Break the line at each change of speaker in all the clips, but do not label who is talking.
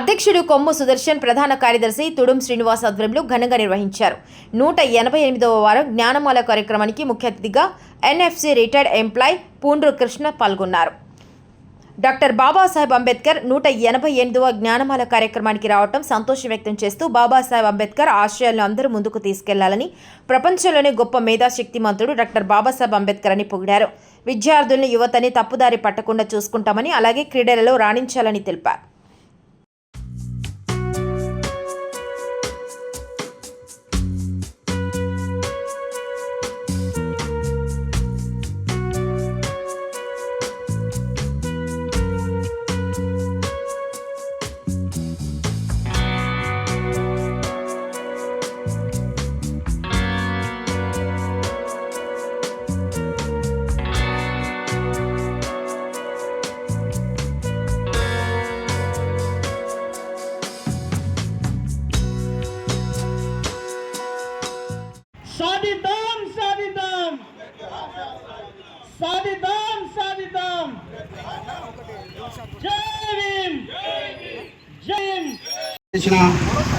అధ్యక్షుడు కొమ్ము సుదర్శన్ ప్రధాన కార్యదర్శి తుడుం శ్రీనివాస్ ఆధ్వర్యంలో ఘనంగా నిర్వహించారు. నూట ఎనభై ఎనిమిదవ వారం జ్ఞానమాల కార్యక్రమానికి ముఖ్య అతిథిగా NFC retired employee Pundru Krishna పాల్గొన్నారు. డాక్టర్ బాబాసాహెబ్ అంబేద్కర్ నూట ఎనభై ఎనిమిదవ జ్ఞానమాల కార్యక్రమానికి రావటం సంతోషం వ్యక్తం చేస్తూ బాబాసాహెబ్ అంబేద్కర్ ఆశయాలను అందరూ ముందుకు తీసుకెళ్ళాలని ప్రపంచంలోనే గొప్ప మేధాశక్తిమంతుడు డాక్టర్ బాబాసాహెబ్ అంబేద్కర్ అని పొగిడారు. విద్యార్థులను యువతని తప్పుదారి పట్టకుండా చూసుకుంటామని అలాగే క్రీడలలో రాణించాలని తెలిపారు.
సాధిద్దాం సాధిద్దాం. సాధిద్దాం సాధిద్దాం. జై భీమ్. జై
చేసిన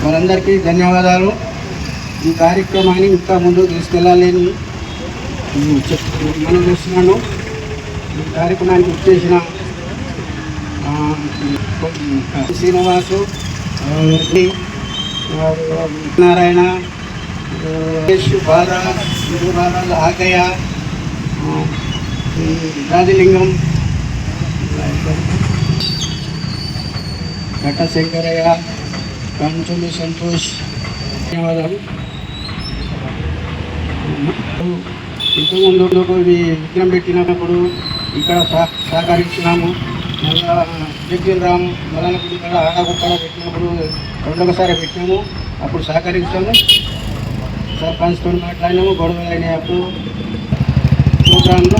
వారందరికీ ధన్యవాదాలు. ఈ కార్యక్రమాన్ని ఇంకా ముందు తీసుకెళ్ళాలని మనం చూస్తున్నాను. ఈ కార్యక్రమానికి వచ్చేసిన ఆ, శ్రీనివాసు నారాయణ ఆ, మహేష్ బాల రాజలింగం ఘట శంకరయ్య కంచులు సంతోష్ ధన్యవాదాలు. ఇంతకుముందు విగ్రహం పెట్టినప్పుడు ఇక్కడ సహ- సహకరించినాము. మళ్ళా జగ్గిల్ రామ్ మలనపల్లి ఆడ ఆడగొప్పడ పెట్టినప్పుడు రెండొకసారి పెట్టినాము. అప్పుడు సహకరించాము. సర్పంచ్తో మాట్లాడినాము గొడవలు అయినాయి అప్పుడు. ప్రోగ్రాంలో